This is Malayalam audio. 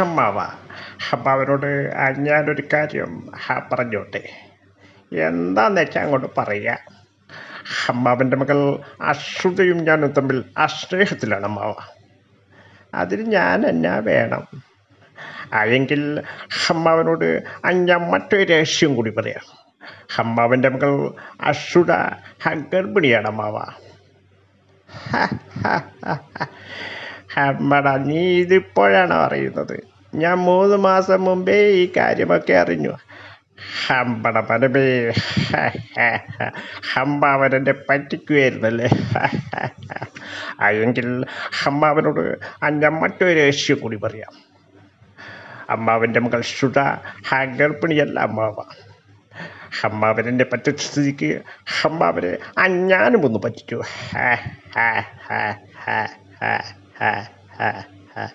അമ്മാവ ഹമ്മാവനോട് ഞാനൊരു കാര്യം പറഞ്ഞോട്ടെ. എന്താന്ന് വെച്ചാൽ അങ്ങോട്ട് പറയുക അമ്മാവന്റെ മകൾ അശ്രുതയും ഞാനും തമ്മിൽ അസ്നേഹത്തിലാണ് അമ്മാവ. അതിന് ഞാൻ എന്നാ വേണം? അല്ലെങ്കിൽ അമ്മാവനോട് ആ ഞാൻ മറ്റൊരു രഹസ്യം കൂടി പറയാം. അമ്മാവന്റെ മകൾ അശ്രുത ഗർഭിണിയാണ് അമ്മാവ. അമ്മടാ നീ ഇതിപ്പോഴാണോ അറിയുന്നത്? ഞാൻ മൂന്ന് മാസം മുമ്പേ ഈ കാര്യമൊക്കെ അറിഞ്ഞു. ഹമ്പട പരമേ. ഹമ്പാവനെന്നെ പറ്റിക്കുമായിരുന്നല്ലേ അല്ലെങ്കിൽ ഹമ്മാവനോട് ഞാൻ മറ്റൊരു രഹസ്യം കൂടി പറയാം. അമ്മാവന്റെ മകൾ ശ്രുത ആ ഗർഭിണിയല്ല അമ്മാവ. ഹമ്മാവനെന്നെ പറ്റിച്ച സ്ഥിതിക്ക് ഹമ്മാവനെ അഞ്ഞാനും ഞാനും ഒന്ന് പറ്റിച്ചു ഹാ ഹാ ഹാ ഹാ. হ্যাঁ হ্যাঁ হ্যাঁ।